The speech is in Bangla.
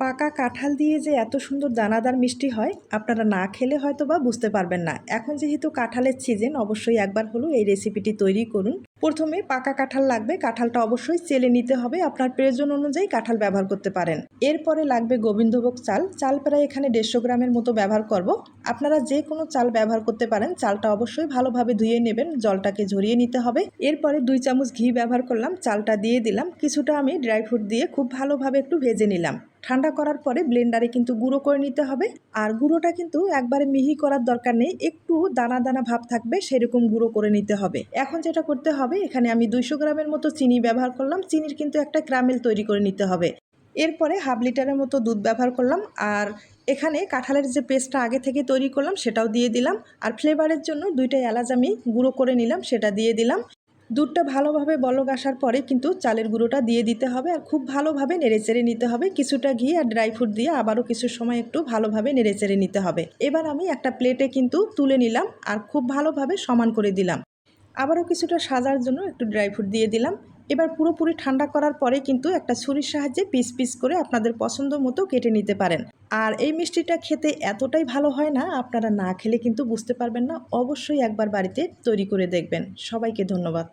পাকা কাঁঠাল দিয়ে যে এত সুন্দর দানাদার মিষ্টি হয়, আপনারা না খেলে হয়তো বা বুঝতে পারবেন না। এখন যেহেতু কাঁঠালের সিজন অবশ্যই একবার হলো এই রেসিপিটি তৈরি করুন। প্রথমে পাকা কাঁঠাল লাগবে, কাঁঠালটা অবশ্যই চেলে নিতে হবে, আপনার প্রয়োজন অনুযায়ী কাঁঠাল ব্যবহার করতে পারেন। এরপরে লাগবে গোবিন্দভোগ চাল। চাল প্রায় এখানে দেড়শো গ্রামের মতো ব্যবহার করব। আপনারা যে কোনো চাল ব্যবহার করতে পারেন, চালটা অবশ্যই ভালোভাবে ধুয়ে নেবেন, জলটাকে ঝরিয়ে নিতে হবে। এরপরে দুই চামচ ঘি ব্যবহার করলাম, চালটা দিয়ে দিলাম। কিছুটা আমি ড্রাই ফ্রুট দিয়ে খুব ভালোভাবে একটু ভেজে নিলাম। ঠান্ডা করার পরে ব্লেন্ডারে কিন্তু গুঁড়ো করে নিতে হবে। আর গুঁড়োটা কিন্তু একবারে মিহি করার দরকার নেই, একটু দানা দানা ভাব থাকবে সেরকম গুঁড়ো করে নিতে হবে। এখন যেটা করতে হবে, এখানে আমি দুইশো গ্রামের মতো চিনি ব্যবহার করলাম। চিনির কিন্তু একটা ক্রামেল তৈরি করে নিতে হবে। এরপরে হাফ লিটারের মতো দুধ ব্যবহার করলাম। আর এখানে কাঁঠালের যে পেস্টটা আগে থেকে তৈরি করলাম, সেটাও দিয়ে দিলাম। আর ফ্লেভারের জন্য দুইটা এলাচ আমি গুঁড়ো করে নিলাম, সেটা দিয়ে দিলাম। দুধটা ভালোভাবে বলক আসার পরে কিন্তু চালের গুঁড়োটা দিয়ে দিতে হবে আর খুব ভালোভাবে নেড়েচেড়ে নিতে হবে। কিছুটা ঘি আর ড্রাই ফ্রুট দিয়ে আবারও কিছু সময় একটু ভালোভাবে নেড়েচেড়ে নিতে হবে। এবার আমি একটা প্লেটে কিন্তু তুলে নিলাম আর খুব ভালোভাবে সমান করে দিলাম। আবারও কিছুটা সাজার জন্য একটু ড্রাই ফ্রুট দিয়ে দিলাম। এবার পুরোপুরি ঠান্ডা করার পরে কিন্তু একটা ছুরির সাহায্যে পিস পিস করে আপনাদের পছন্দ মতো কেটে নিতে পারেন। আর এই মিষ্টিটা খেতে এতটাই ভালো হয় না, আপনারা না খেলে কিন্তু বুঝতে পারবেন না, অবশ্যই একবার বাড়িতে তৈরি করে দেখবেন। সবাইকে ধন্যবাদ।